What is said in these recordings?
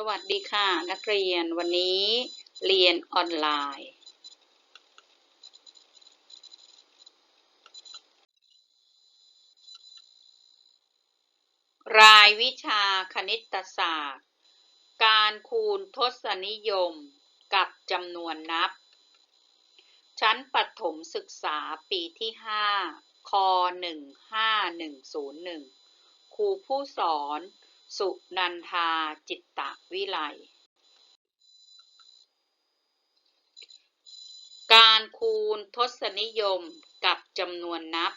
สวัสดีค่ะ นักเรียนวันนี้เรียนออนไลน์ รายวิชาคณิตศาสตร์ การคูณทศนิยมกับจำนวนนับ ชั้นประถมศึกษาปีที่ 5ค 15101 ครูผู้สอน สุนันทาจิตตะวิไล การคูณทศนิยมกับจำนวนนับ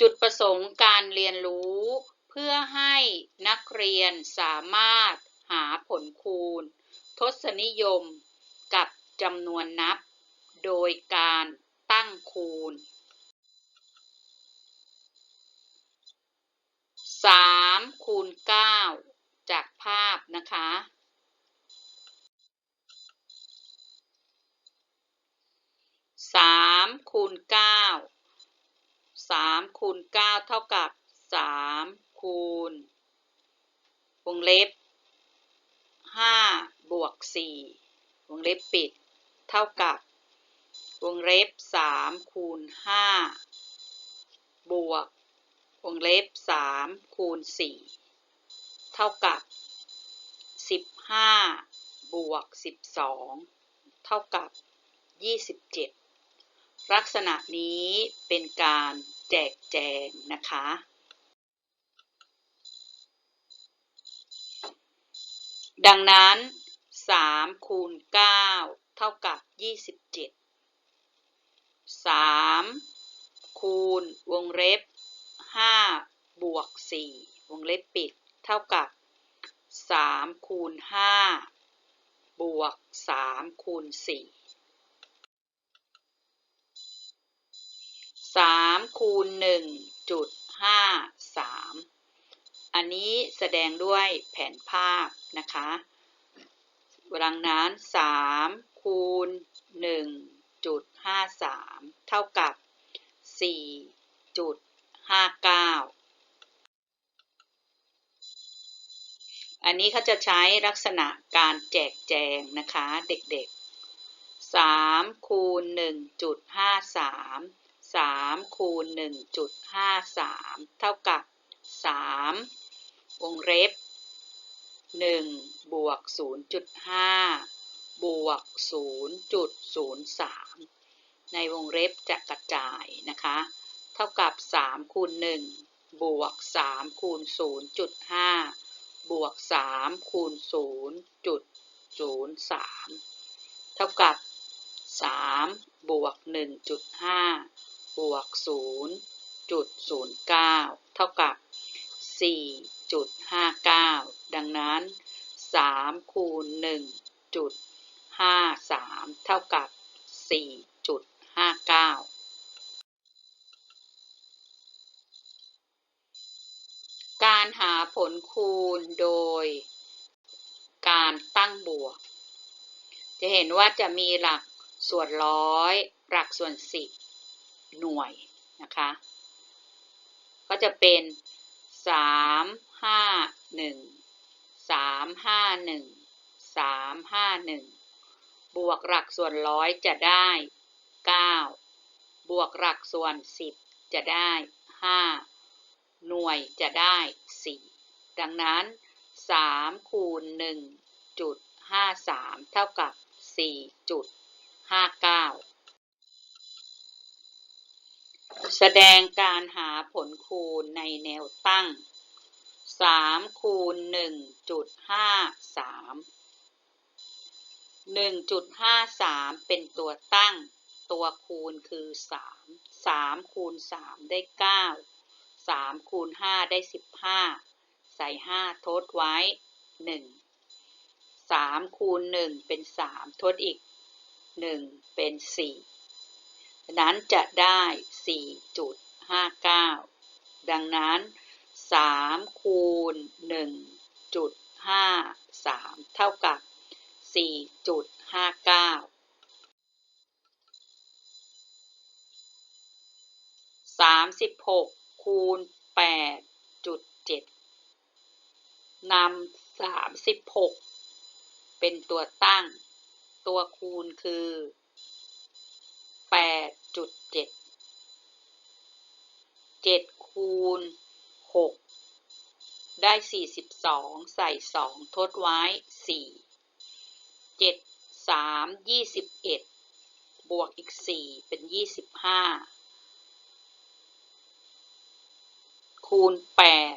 จุดประสงค์การเรียนรู้เพื่อให้นักเรียนสามารถหาผลคูณ ทศนิยมกับจำนวนนับ โดยการตั้งคูณ 3คูณ9จากภาพนะคะ3คูณ9 3คูณ9เท่ากับ3คูณวงเล็บ5บวก4วงเล็บปิด เท่ากับ วงเล็บ3คูณ5บวก วงเล็บ3คูณ4เท่ากับ15บวก12เท่ากับ27ลักษณะนี้เป็นการแจกแจงนะคะ ดังนั้น3คูณ9เท่ากับ27 3คูณวงเล็บ 5 บวก 4 วงเล็บปิด เท่ากับ 3 คูณ 5 บวก 3 คูณ 4 3 คูณ 1 จุด 5 3 อันนี้แสดงด้วยแผนภาพนะคะดังนั้น 3 คูณ1จุด5 3 เท่ากับ 4 จุด 59อันนี้เขาจะใช้ลักษณะการแจกแจงนะคะเด็กๆ3คูณ1.53 3คูณ1.53เท่ากับ3วงเล็บ1บวก0.5บวก0.03ในวงเล็บจะกระจายนะคะ เท่ากับ 3 คูณ 1 บวก 3 คูณ 0.5 บวก 3 คูณ 0.03 เท่ากับ 3 บวก 1.5 บวก 0.09 เท่ากับ 4.59 ดังนั้น 3 คูณ 1.53 เท่ากับ 4.59 การ หาผลคูณโดยการตั้งบวก จะเห็นว่าจะมีหลักส่วนร้อย หลักส่วนสิบหน่วยนะคะ ก็จะเป็น3 5 1 3 5 1 3 5 1บวกหลักส่วนร้อยจะได้9บวกหลักส่วน10จะได้5หน่วยจะได้ 4 ดังนั้น3คูณ1.53 เท่ากับ 4.59 แสดงการหาผลคูณในแนวตั้ง 3 คูณ 1.53 1.53 เป็นตัวตั้ง ตัวคูณคือ 3 3คูณ 3 ได้ 9 3 คูณ 5 ได้ 15 ใส่ 5 ทดไว้ 1 3 คูณ 1 เป็น 3 ทดอีก 1 เป็น 4 ดังนั้นจะได้ 4.59 ดังนั้น 3 คูณ 1.53 เท่ากับ 4.59 36 คูณ8.7นำสามสิบหกเป็นตัวตั้ง ตัวคูณคือแปดจุดเจ็ดเจ็ดคูณหกได้สี่สิบสองใส่สองทดไว้สี่เจ็ดสามยี่สิบเอ็ดบวกอีกสี่เป็นยี่สิบห้า คูณแปด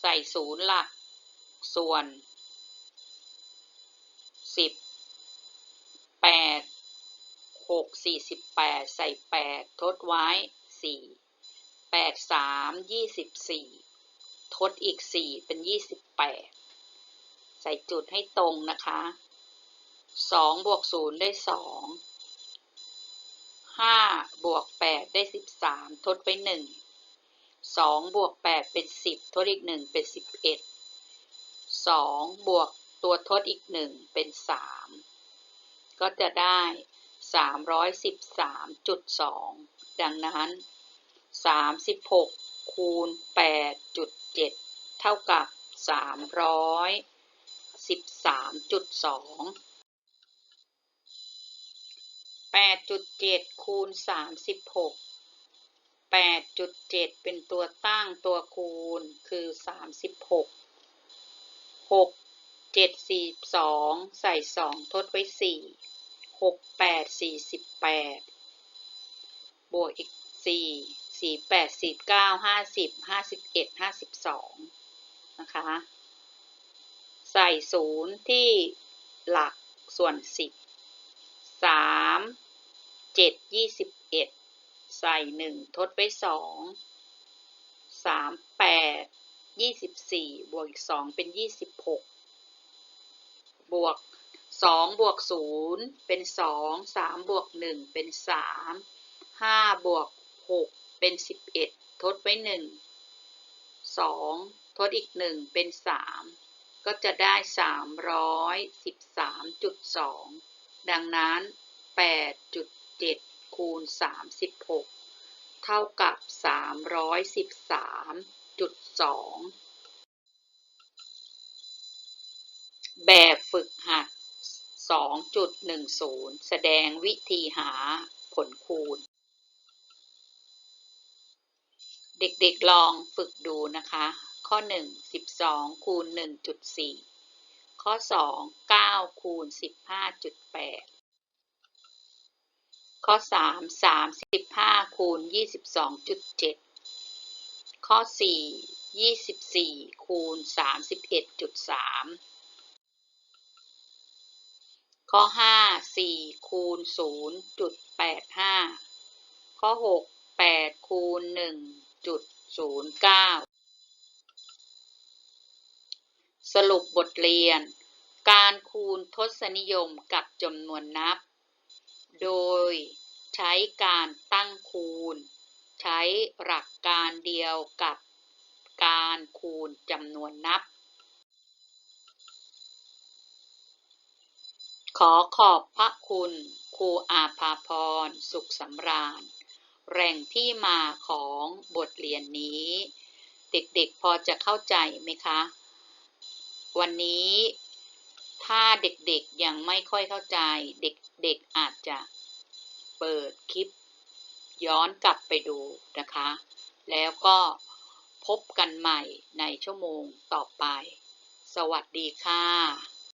ใส่ศูนย์หลัก ส่วนสิบแปดหกสี่สิบแปดใส่แปดทดไว้สี่แปดสามยี่สิบสี่ทดอีกสี่เป็นยี่สิบแปดใส่จุดให้ตรงนะคะสองบวกศูนย์ได้สองห้าบวกแปดได้สิบสามทดไปหนึ่ง สองบวกแปดเป็นสิบทดอีกหนึ่งเป็นสิบเอ็ดสองบวกตัวทดอีกหนึ่งเป็นสามก็จะได้สามร้อยสิบสามจุดสองดังนั้นสามสิบหกคูณแปดจุดเจ็ดเท่ากับสามร้อยสิบสามจุดสองแปดจุดเจ็ดคูณสามสิบหก 8.7 เป็นตัวตั้งตัวคูณคือ 36 6 7 42 ใส่ 2 ทดไว้ 4 6 8 48 บวกอีก 4 4 8 4 9 50 51 52 นะคะ ใส่ 0 ที่หลักส่วน 10 3 7 21 ใส่หนึ่งทดไว้สองสามแปดยี่สิบสี่บวกอีกสองเป็นยี่สิบหกบวกสองบวกศูนย์เป็นสองสามบวกหนึ่งเป็นสามห้าบวกหกเป็นสิบเอ็ดทดไว้หนึ่งสองทดอีกหนึ่งเป็นสามก็จะได้สามร้อยสิบสามจุดสองดังนั้นแปดจุดเจ็ด คูณสามสิบหกเท่ากับสามร้อยสิบสามจุดสองแบบฝึกหัด 2.10 แสดงวิธีหาผลคูณ เด็กๆลองฝึกดูนะคะ ข้อ 1 12 คูณ 1.4 ข้อ 2 9 คูณ 15.8 ข้อ 3 35คูณ22.7 ข้อ 4 24คูณ31.3 ข้อ 5 4คูณ0.85 ข้อ 6 8คูณ1.09 สรุปบทเรียน การคูณทศนิยมกับจำนวนนับ โดยใช้การตั้งคูณ ใช้หลักการเดียวกับการคูณจำนวนนับ ขอขอบพระคุณครูอาภาพรสุขสำราญแหล่งที่มาของบทเรียนนี้ เด็กๆพอจะเข้าใจไหมคะ วันนี้ถ้าเด็กๆยังไม่ค่อยเข้าใจ เเด็กอาจจะเปิดคลิปย้อนกลับไปดูนะคะ แล้วก็พบกันใหม่ในชั่วโมงต่อไป สวัสดีค่ะ